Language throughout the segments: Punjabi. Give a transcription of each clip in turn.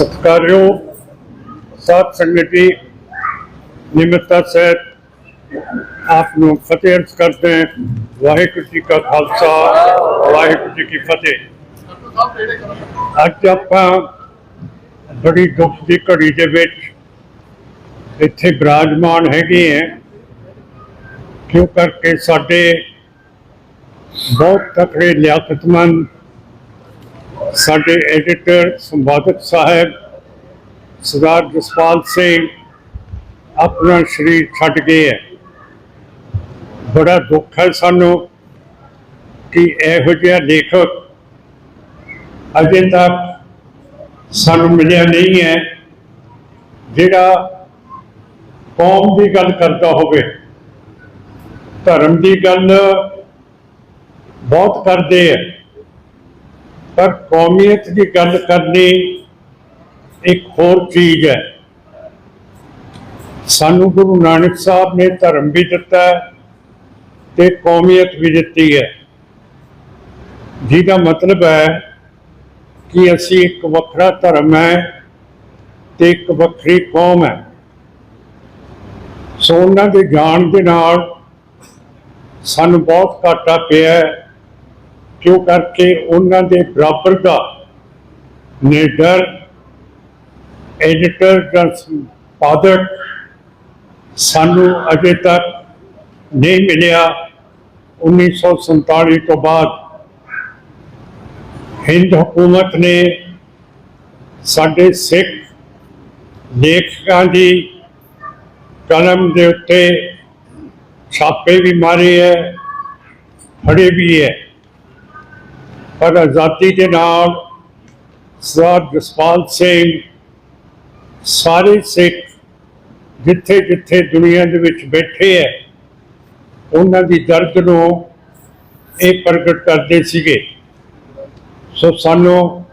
ਸਤਿਕਾਰਯੋਗ ਸਾਧ ਸੰਗਤ ਜੀ ਨਿਮਰਤਾ ਸਹਿਤ ਆਪ ਨੂੰ ਫਤਿਹ ਅਰਜ਼ ਕਰਦੇ ਹਾਂ ਵਾਹਿਗੁਰੂ ਜੀ ਕਾ ਖਾਲਸਾ ਵਾਹਿਗੁਰੂ ਜੀ ਕੀ ਫਤਿਹ ਅੱਜ ਆਪਾਂ ਬੜੀ ਦੁੱਖ ਦੀ ਘੜੀ ਦੇ ਵਿੱਚ ਇੱਥੇ ਬਿਰਾਜਮਾਨ ਹੈਗੇ ਹੈ ਕਿਉਂ ਕਰਕੇ ਸਾਡੇ ਬਹੁਤ ਤਕੜੇ ਲਿਆਕਤਮੰਦ ਸਾਡੇ ਐਡੀਟਰ ਸੰਪਾਦਕ ਸਾਹਿਬ ਸਰਦਾਰ ਜਸਪਾਲ ਸਿੰਘ ਆਪਣਾ ਸ਼ਰੀਰ ਛੱਡ ਗਏ ਹੈ। ਬੜਾ ਦੁੱਖ ਹੈ ਸਾਨੂੰ ਕਿ ਇਹੋ ਜਿਹਾ ਲੇਖਕ ਅਜੇ ਤੱਕ ਸਾਨੂੰ ਮਿਲਿਆ ਨਹੀਂ ਹੈ, ਜਿਹੜਾ ਕੌਮ ਦੀ ਗੱਲ ਕਰਦਾ ਹੋਵੇ, ਧਰਮ ਦੀ ਗੱਲ ਬਹੁਤ ਕਰਦੇ ਹੈ। ਪਰ ਕੌਮੀਅਤ ਦੀ ਗੱਲ ਕਰਨੀ, ਇੱਕ ਹੋਰ ਚੀਜ਼ ਹੈ। ਸਾਨੂੰ ਗੁਰੂ ਨਾਨਕ ਸਾਹਿਬ ਨੇ ਧਰਮ ਵੀ ਦਿੱਤਾ ਹੈ ਤੇ ਕੌਮੀਅਤ ਵੀ ਦਿੱਤੀ ਹੈ। ਜਿਹਦਾ ਮਤਲਬ ਹੈ ਕਿ ਅਸੀਂ ਇੱਕ ਵੱਖਰਾ ਧਰਮ ਹੈ ਤੇ ਇੱਕ ਵੱਖਰੀ ਕੌਮ ਹੈ। ਸੋ ਉਹਨਾਂ ਦੇ ਜਾਣ ਦੇ ਨਾਲ ਸਾਨੂੰ ਬਹੁਤ ਘਾਟਾ ਪਿਆ ਹੈ। ਕਿਉਂ ਕਰਕੇ ਉਹਨਾਂ ਦੇ ਬਰਾਬਰ ਦਾ ਨੀਡਰ ਐਡੀਟਰ ਜਾਂ ਸੰਪਾਦਕ ਸਾਨੂੰ ਅਜੇ ਤੱਕ ਨਹੀਂ ਮਿਲਿਆ। 1947 ਤੋਂ ਬਾਅਦ ਹਿੰਦ ਹਕੂਮਤ ਨੇ ਸਾਡੇ ਸਿੱਖ ਲੇਖਕਾਂ ਦੀ ਕਲਮ ਦੇ ਉੱਤੇ ਛਾਪੇ ਵੀ ਮਾਰੇ ਹੈ, ਫੜੇ ਵੀ ਹੈ। ਪਰ ਆਜ਼ਾਦੀ ਦੇ ਨਾਲ ਸਰਦਾਰ ਜਸਪਾਲ ਸਿੰਘ, ਸਾਰੇ ਸਿੱਖ ਜਿੱਥੇ ਜਿੱਥੇ ਦੁਨੀਆ ਦੇ ਵਿੱਚ ਬੈਠੇ ਹੈ ਉਹਨਾਂ ਦੀ ਦਰਦ ਨੂੰ ਇਹ ਪ੍ਰਗਟ ਕਰਦੇ ਸੀਗੇ। ਸੋ ਸਾਨੂੰ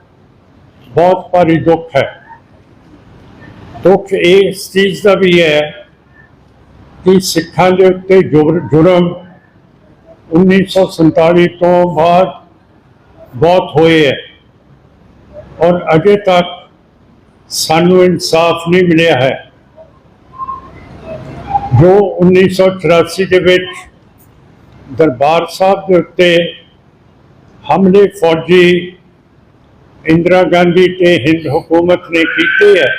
ਬਹੁਤ ਭਾਰੀ ਦੁੱਖ ਹੈ ਦੁੱਖ ਇਸ ਚੀਜ਼ ਦਾ ਵੀ ਹੈ ਕਿ ਸਿੱਖਾਂ ਦੇ ਉੱਤੇ ਜੁਰ- ਜੁਰਮ 1947 ਤੋਂ ਬਾਅਦ ਬਹੁਤ ਹੋਏ ਹੈ। ਔਰ ਅਜੇ ਤੱਕ ਸਾਨੂੰ ਇਨਸਾਫ ਨਹੀਂ ਮਿਲਿਆ ਹੈ। ਜੋ 1984 ਦੇ ਵਿੱਚ ਦਰਬਾਰ ਸਾਹਿਬ ਦੇ ਉੱਤੇ ਹਮਲੇ ਫੌਜੀ ਇੰਦਰਾ ਗਾਂਧੀ ਤੇ ਹਿੰਦ ਹਕੂਮਤ ਨੇ ਕੀਤੇ ਹੈ,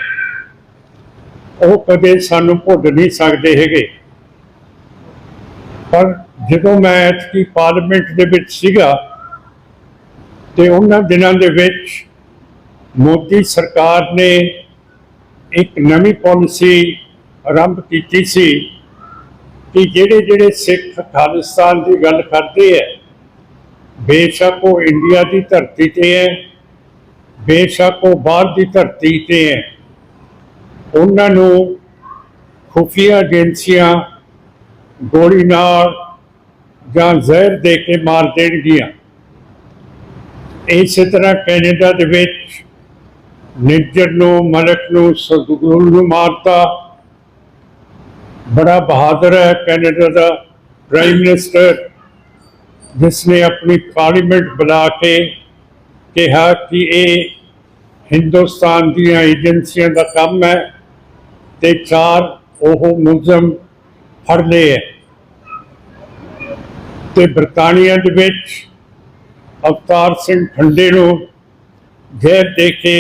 ਉਹ ਕਦੇ ਸਾਨੂੰ ਭੁੱਲ ਨਹੀਂ ਸਕਦੇ ਹੈਗੇ। ਪਰ ਜਦੋਂ ਮੈਂ ਐਤਕੀ ਪਾਰਲੀਮੈਂਟ ਦੇ ਵਿੱਚ ਸੀਗਾ ਤੇ ਉਹਨਾਂ ਦਿਨਾਂ ਦੇ ਵਿੱਚ ਮੋਦੀ ਸਰਕਾਰ ਨੇ ਇੱਕ ਨਵੀਂ ਪਾਲਿਸੀ ਆਰੰਭ ਕੀਤੀ ਸੀ ਕਿ ਜਿਹੜੇ ਜਿਹੜੇ ਸਿੱਖ ਖਾਲਿਸਤਾਨ ਦੀ ਗੱਲ ਕਰਦੇ ਹੈ ਬੇਸ਼ੱਕ ਉਹ ਇੰਡੀਆ ਦੀ ਧਰਤੀ ਤੇ ਹੈ, ਬੇਸ਼ੱਕ ਉਹ ਬਾਹਰ ਦੀ ਧਰਤੀ ਤੇ ਹੈ, ਉਹਨਾਂ ਨੂੰ ਖੁਫੀਆ ਏਜੰਸੀਆਂ ਗੋਲੀ ਨਾਲ ਜਾਂ ਜ਼ਹਿਰ ਦੇ ਕੇ ਮਾਰ ਦੇਣਗੀਆਂ। ਇਸੇ ਤਰ੍ਹਾਂ ਕੈਨੇਡਾ ਦੇ ਵਿੱਚ ਨਿੱਜਰ ਨੂੰ, ਮਲਕ ਨੂੰ, ਸਤਿਗੁਰੂ ਨੂੰ ਮਾਰਤਾ। ਬੜਾ ਬਹਾਦਰ ਹੈ ਕੈਨੇਡਾ ਦਾ ਪ੍ਰਾਈਮ ਮਿਨਿਸਟਰ ਜਿਸ ਨੇ ਆਪਣੀ ਪਾਰਲੀਮੈਂਟ ਬੁਲਾ ਕੇ ਕਿਹਾ ਕਿ ਇਹ ਹਿੰਦੁਸਤਾਨ ਦੀਆਂ ਏਜੰਸੀਆਂ ਦਾ ਕੰਮ ਹੈ ਤੇ ਚਾਰ ਉਹ ਮੁਲਜ਼ਮ ਫੜ ਲਏ ਹੈ। ਤੇ ਬ੍ਰਿਟਾਨੀਆ ਦੇ ਵਿੱਚ ਅਵਤਾਰ ਸਿੰਘ ਖੰਡੇ ਨੂੰ ਜ਼ਹਿਰ ਦੇ ਕੇ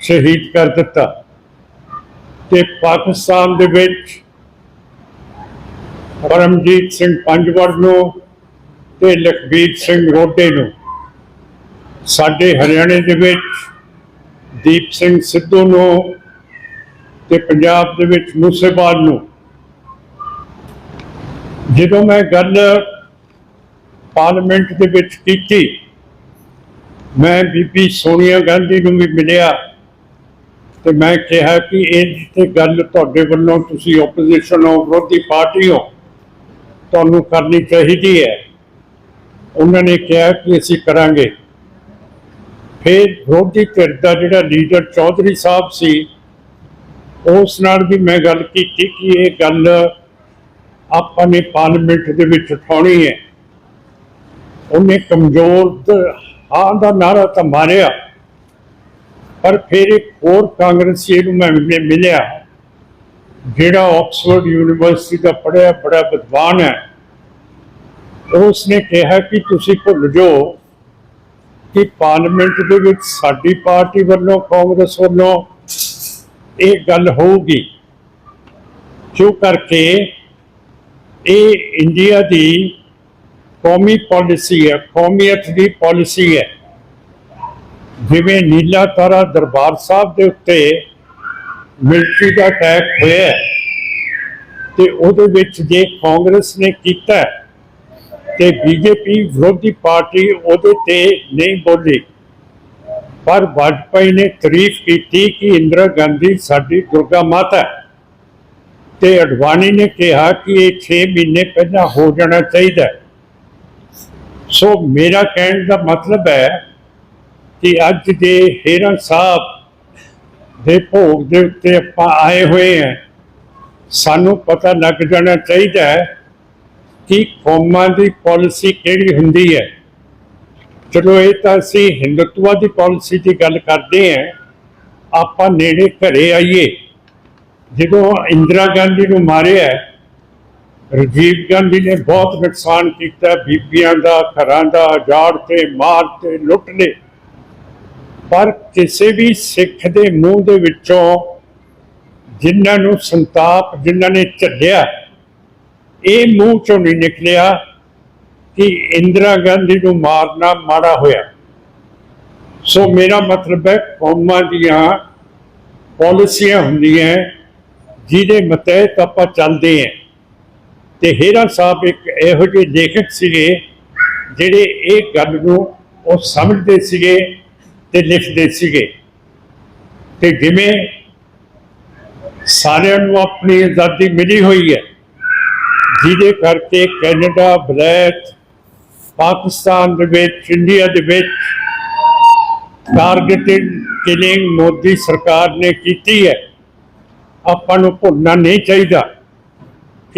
ਸ਼ਹੀਦ ਕਰ ਦਿੱਤਾ ਤੇ ਪਾਕਿਸਤਾਨ ਦੇ ਵਿੱਚ ਪਰਮਜੀਤ ਸਿੰਘ ਪੰਜਵੜ ਨੂੰ ਤੇ ਲਖਬੀਰ ਸਿੰਘ ਰੋਡੇ ਨੂੰ, ਸਾਡੇ ਹਰਿਆਣੇ ਦੇ ਵਿੱਚ ਦੀਪ ਸਿੰਘ ਸਿੱਧੂ ਨੂੰ ਤੇ ਪੰਜਾਬ ਦੇ ਵਿੱਚ ਮੂਸੇਵਾਲ ਨੂੰ। ਜਦੋਂ ਮੈਂ ਗੱਲ ਪਾਰਲੀਮੈਂਟ ਦੇ ਵਿੱਚ ਕੀਤੀ। ਮੈਂ ਬੀਬੀ ਸੋਨੀਆ ਗਾਂਧੀ ਨੂੰ ਵੀ ਮਿਲਿਆ ਤੇ ਮੈਂ ਕਿਹਾ ਕਿ ਇਹ ਤੇ ਗੱਲ ਤੁਹਾਡੇ ਵੱਲੋਂ ਤੁਸੀਂ ਆਪੋਜੀਸ਼ਨ ਹੋ, ਵਿਰੋਧੀ ਪਾਰਟੀ ਹੋ, ਤੁਹਾਨੂੰ ਕਰਨੀ ਚਾਹੀਦੀ ਹੈ। ਉਹਨਾਂ ਨੇ ਕਿਹਾ ਕਿ ਅਸੀਂ ਕਰਾਂਗੇ। ਫਿਰ ਵਿਰੋਧੀ ਧਿਰ ਦਾ ਜਿਹੜਾ ਲੀਡਰ ਚੌਧਰੀ ਸਾਹਿਬ ਸੀ, ਉਸ ਨਾਲ ਵੀ ਮੈਂ ਗੱਲ ਕੀਤੀ ਕਿ ਇਹ ਗੱਲ ਆਪਾਂ ਨੇ ਪਾਰਲੀਮੈਂਟ ਦੇ ਵਿੱਚ ਉਠਾਉਣੀ ਹੈ। ਉਹਨੇ ਕਮਜ਼ੋਰ ਹਾਂ ਦਾ ਨਾਰਾ ਤਾਂ ਮਾਰਿਆ। ਪਰ ਫਿਰ ਇੱਕ ਹੋਰ ਕਾਂਗਰਸੀ ਨੂੰ ਮੈਂ ਮਿਲਿਆ। ਜਿਹੜਾ ਆਕਸਫੋਰਡ ਯੂਨੀਵਰਸਿਟੀ ਦਾ ਪੜ੍ਹਿਆ, ਬੜਾ ਵਿਦਵਾਨ ਹੈ। ਉਸਨੇ ਕਿਹਾ ਕਿ ਤੁਸੀਂ ਭੁੱਲ ਜਾਓ ਕਿ ਪਾਰਲੀਮੈਂਟ ਦੇ ਵਿੱਚ ਸਾਡੀ ਪਾਰਟੀ ਵੱਲੋਂ, ਕਾਂਗਰਸ ਵੱਲੋਂ ਇਹ ਗੱਲ ਹੋਊਗੀ। ਕਿਉਂ ਕਰਕੇ ਇਹ ਇੰਡੀਆ ਦੀ ਕੌਮੀ ਪਾਲਿਸੀ ਹੈ ਕੌਮੀਅਤ ਦੀ ਪਾਲਿਸੀ ਹੈ। ਜਿਵੇਂ ਨੀਲਾ ਤਾਰਾ ਦਰਬਾਰ ਸਾਹਿਬ ਦੇ ਉੱਤੇ ਮਿਲਟਰੀ ਦਾ ਅਟੈਕ ਹੋਇਆ ਹੈ, ਤੇ ਉਹਦੇ ਵਿੱਚ ਜੇ ਕਾਂਗਰਸ ਨੇ ਕੀਤਾ ਹੈ, ਤੇ ਬੀਜੇਪੀ ਵਿਰੋਧੀ ਪਾਰਟੀ ਉਹਦੇ ਤੇ ਨਹੀਂ ਬੋਲੀ। ਪਰ ਵਾਜਪਾਈ ਨੇ ਤਾਰੀਫ ਕੀਤੀ ਕਿ ਇੰਦਰਾ ਗਾਂਧੀ ਸਾਡੀ ਦੁਰਗਾ ਮਾਤਾ ਹੈ ਤੇ ਅਡਵਾਨੀ ਨੇ ਕਿਹਾ ਕਿ ਇਹ 6 ਮਹੀਨੇ ਪਹਿਲਾਂ ਹੋ ਜਾਣਾ ਚਾਹੀਦਾ ਸੋ ਮੇਰਾ ਕਹਿਣ ਦਾ ਮਤਲਬ ਹੈ ਕਿ ਅੱਜ ਦੇ ਹੇਰਾ ਸਾਹਿਬ ਦੇ ਭੋਗ ਦੇ ਉੱਤੇ ਆਪਾਂ ਆਏ ਹੋਏ ਹਾਂ ਸਾਨੂੰ ਪਤਾ ਲੱਗ ਜਾਣਾ ਚਾਹੀਦਾ ਹੈ ਕਿ ਕੌਮਾਂ ਦੀ ਪਾਲਿਸੀ ਕਿਹੜੀ ਹੁੰਦੀ ਹੈ ਚਲੋ ਇਹ ਤਾਂ ਅਸੀਂ ਹਿੰਦੂਤਵਾ ਦੀ ਪਾਲਿਸੀ ਦੀ ਗੱਲ ਕਰਦੇ ਹਾਂ ਆਪਾਂ ਨੇੜੇ ਘਰੇ ਆਈਏ ਜਦੋਂ ਇੰਦਰਾ ਗਾਂਧੀ ਨੂੰ ਮਾਰਿਆ ਰਾਜੀਵ ਗਾਂਧੀ ਨੇ ਬਹੁਤ ਨੁਕਸਾਨ ਕੀਤਾ, ਬੀਬੀਆਂ ਦਾ, ਘਰਾਂ ਦਾ ਉਜਾੜ ਤੇ, ਮਾਰ ਤੇ, ਲੁੱਟ ਲਏ ਪਰ ਕਿਸੇ ਵੀ ਸਿੱਖ ਦੇ ਮੂੰਹ ਦੇ ਵਿੱਚੋਂ ਜਿਨ੍ਹਾਂ ਨੂੰ ਸੰਤਾਪ, ਜਿਨ੍ਹਾਂ ਨੇ ਝੱਲਿਆ, ਇਹ ਮੂੰਹ ਚੋਂ ਨਹੀਂ ਨਿਕਲਿਆ ਕਿ ਇੰਦਰਾ ਗਾਂਧੀ ਨੂੰ ਮਾਰਨਾ ਮਾੜਾ ਹੋਇਆ। ਸੋ ਮੇਰਾ ਮਤਲਬ ਹੈ, ਕੌਮਾਂ ਦੀਆਂ ਪਾਲਿਸੀਆਂ ਹੁੰਦੀਆਂ, ਜਿਹਦੇ ਮਤਹਿਤ ਆਪਾਂ ਚੱਲਦੇ ਹਾਂ। ਤੇ ਹੇਰਾ ਸਾਹਿਬ ਇੱਕ ਇਹੋ ਜਿਹੇ ਲੇਖਕ ਸੀਗੇ ਜਿਹੜੇ ਇਹ ਗੱਲ ਨੂੰ ਉਹ ਸਮਝਦੇ ਸੀਗੇ ਤੇ ਲਿਖਦੇ ਸੀਗੇ। ਤੇ ਜਿਵੇਂ ਸਾਰਿਆਂ ਨੂੰ ਆਪਣੀ ਆਜ਼ਾਦੀ ਮਿਲੀ ਹੋਈ ਹੈ, ਜਿਹਦੇ ਕਰਕੇ ਕੈਨੇਡਾ, ਬਲੈਤ, ਪਾਕਿਸਤਾਨ ਦੇ ਵਿੱਚ, ਇੰਡੀਆ ਦੇ ਵਿੱਚ ਟਾਰਗੇਟਡ ਕਿਲਿੰਗ ਮੋਦੀ ਸਰਕਾਰ ਨੇ ਕੀਤੀ ਹੈ। ਆਪਾਂ ਨੂੰ ਭੁੱਲਣਾ ਨਹੀਂ ਚਾਹੀਦਾ।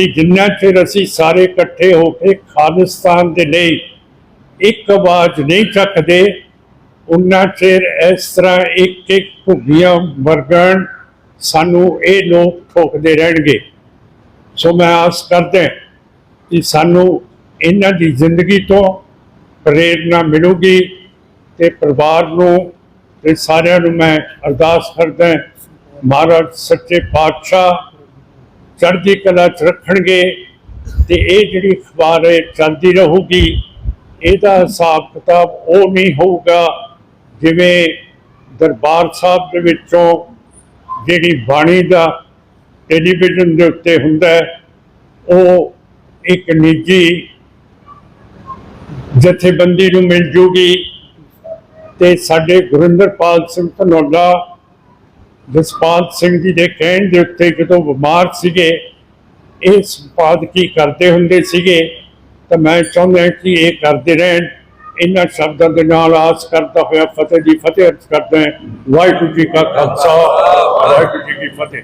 ਕਿ ਜਿੰਨਾ ਚਿਰ ਅਸੀਂ ਸਾਰੇ ਇਕੱਠੇ ਹੋ ਕੇ ਖਾਲਿਸਤਾਨ ਦੇ ਲਈ ਇੱਕ ਆਵਾਜ਼ ਨਹੀਂ ਚੱਕਦੇ, ਉਹਨਾਂ ਚਿਰ ਇਸ ਤਰ੍ਹਾਂ ਇੱਕ ਇੱਕ ਭੁੱਗੀਆਂ ਵਰਗਣ ਸਾਨੂੰ ਇਹ ਲੋਕ ਠੋਕਦੇ ਰਹਿਣਗੇ। ਸੋ ਮੈਂ ਆਸ ਕਰਦਾ ਕਿ ਸਾਨੂੰ ਇਹਨਾਂ ਦੀ ਜ਼ਿੰਦਗੀ ਤੋਂ ਪ੍ਰੇਰਨਾ ਮਿਲੂਗੀ ਤੇ ਪਰਿਵਾਰ ਨੂੰ ਤੇ ਸਾਰਿਆਂ ਨੂੰ ਮੈਂ ਅਰਦਾਸ ਕਰਦਾ ਮਹਾਰਾਜ ਸੱਚੇ ਪਾਤਸ਼ਾਹ ਚੜ੍ਹਦੀ ਕਲਾ ਚ ਰੱਖਣਗੇ ਤੇ ਇਹ ਜਿਹੜੀ ਅਖਬਾਰ ਹੈ ਚੱਲਦੀ ਰਹੂਗੀ, ਇਹਦਾ ਹਿਸਾਬ ਕਿਤਾਬ ਉਹ ਨਹੀਂ ਹੋਊਗਾ ਜਿਵੇਂ ਦਰਬਾਰ ਸਾਹਿਬ ਦੇ ਵਿੱਚੋਂ ਜਿਹੜੀ ਬਾਣੀ ਦਾ ਟੈਲੀਵਿਜ਼ਨ ਦੇ ਉੱਤੇ ਹੁੰਦਾ ਉਹ ਇੱਕ ਨਿੱਜੀ ਜਥੇਬੰਦੀ ਨੂੰ ਮਿਲ ਜੂਗੀ ਤੇ ਸਾਡੇ ਗੁਰਿੰਦਰਪਾਲ ਸਿੰਘ ਧਨੌਲਾ ਜਸਪਾਲ ਸਿੰਘ ਜੀ ਦੇ ਕਹਿਣ ਦੇ ਉੱਤੇ ਜਦੋਂ ਬਿਮਾਰ ਸੀਗੇ, ਇਹ ਸੰਪਾਦਕੀ ਕਰਦੇ ਹੁੰਦੇ ਸੀਗੇ, ਤਾਂ ਮੈਂ ਚਾਹੁੰਦਾ ਕਿ ਇਹ ਕਰਦੇ ਰਹਿਣ ਇਹਨਾਂ ਸ਼ਬਦਾਂ ਦੇ ਨਾਲ ਆਸ ਕਰਦਾ ਹੋਇਆ ਫਤਿਹ ਜੀ ਫਤਿਹ ਅਰਜ਼ ਕਰਦਾ ਹਾਂ। ਵਾਹਿਗੁਰੂ ਜੀ ਕਾ ਖਾਲਸਾ, ਵਾਹਿਗੁਰੂ ਜੀ ਕੀ ਫਤਿਹ